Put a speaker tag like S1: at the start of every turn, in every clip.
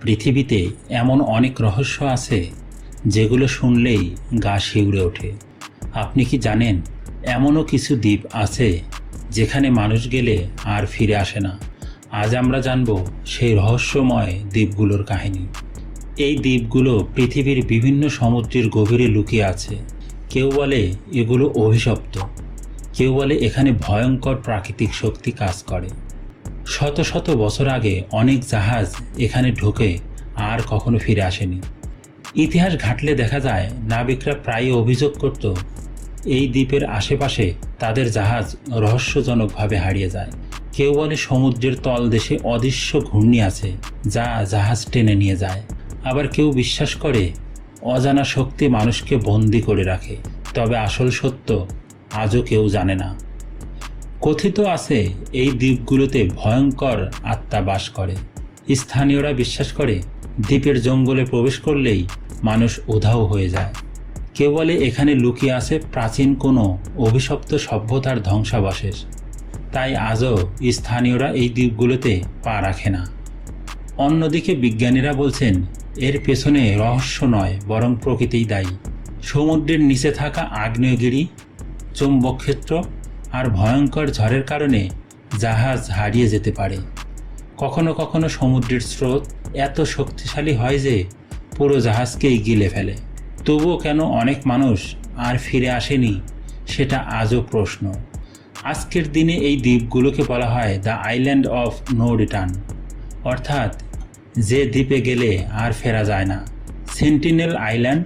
S1: পৃথিবীতে এমন অনেক রহস্য আছে যেগুলো শুনলেই গা শিউরে ওঠে। আপনি কি জানেন, এমনও কিছু দ্বীপ আছে যেখানে মানুষ গেলে আর ফিরে আসে না। আজ আমরা জানব সেই রহস্যময় দ্বীপগুলোর কাহিনী। এই দ্বীপগুলো পৃথিবীর বিভিন্ন সমুদ্রের গভীরে লুকিয়ে আছে। কেউ বলে এগুলো অভিশপ্ত। কেউ বলে এখানে ভয়ঙ্কর প্রাকৃতিক শক্তি কাজ করে। শত শত বছর আগে অনেক জাহাজ এখানে ঢোকে, আর কখনো ফিরে আসেনি। ইতিহাস ঘাটলে দেখা যায়, নাবিকরা প্রায়ই অভিযোগ করত, এই দ্বীপের আশেপাশে তাদের জাহাজ রহস্যজনকভাবে হারিয়ে যায়। কেউ বলে সমুদ্রের তলদেশে অদৃশ্য ঘূর্ণি আছে, যা জাহাজ টেনে নিয়ে যায়। আবার কেউ বিশ্বাস করে, অজানা শক্তি মানুষকে বন্দি করে রাখে। তবে আসল সত্য আজও কেউ জানে না। কথিত আছে, এই দ্বীপগুলোতে ভয়ঙ্কর আত্মা বাস করে। স্থানীয়রা বিশ্বাস করে, দ্বীপের জঙ্গলে প্রবেশ করলেই মানুষ উধাও হয়ে যায়। কেউ বলে এখানে লুকিয়ে আছে প্রাচীন কোনো অভিশপ্ত সভ্যতার ধ্বংসাবশেষ। তাই আজও স্থানীয়রা এই দ্বীপগুলোতে পা রাখে না। অন্যদিকে বিজ্ঞানীরা বলছেন, এর পেছনে রহস্য নয়, বরং প্রকৃতিই দায়ী। সমুদ্রের নিচে থাকা আগ্নেয়গিরি চৌম্বক ক্ষেত্র আর ভয়ঙ্কর ঝড়ের কারণে জাহাজ হারিয়ে যেতে পারে। কখনো কখনো সমুদ্রের স্রোত এত শক্তিশালী হয় যে পুরো জাহাজকেই গিলে ফেলে। তবুও কেন অনেক মানুষ আর ফিরে আসেনি, সেটা আজও প্রশ্ন। আজকের দিনে এই দ্বীপগুলোকে বলা হয় the island of no return অর্থাৎ, যে দ্বীপে গেলে আর ফেরা যায় না। সেন্টিনেল আইল্যান্ড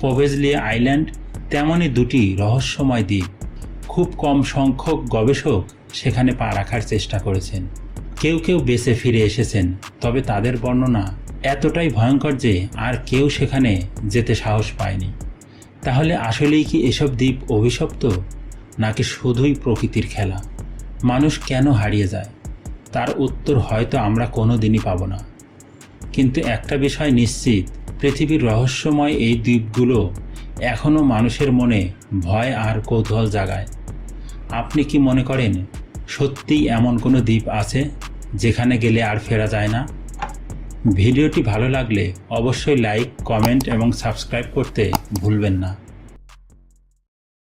S1: পভেজলিয়া আইল্যান্ড তেমনই দুটি রহস্যময় দ্বীপ। খুব কম সংখ্যক গবেষক সেখানে পা রাখার চেষ্টা করেছেন। কেউ কেউ বেঁচে ফিরে এসেছেন, তবে তাদের বর্ণনা এতটাই ভয়ঙ্কর যে আর কেউ সেখানে যেতে সাহস পায়নি। তাহলে আসলেই কি এসব দ্বীপ অভিশপ্ত, নাকি শুধুই প্রকৃতির খেলা? মানুষ কেন হারিয়ে যায়? তার উত্তর হয়তো আমরা কোনো দিনই পাব না। কিন্তু একটা বিষয় নিশ্চিত, পৃথিবীর রহস্যময় এই দ্বীপগুলো এখনও মানুষের মনে ভয় আর কৌতূহল জাগায়। আপনি কি মনে করেন সত্যিই এমন কোনো দ্বীপ আছে যেখানে গেলে আর ফেরা যায় না? ভিডিওটি ভালো লাগলে অবশ্যই লাইক, কমেন্ট এবং সাবস্ক্রাইব করতে ভুলবেন না।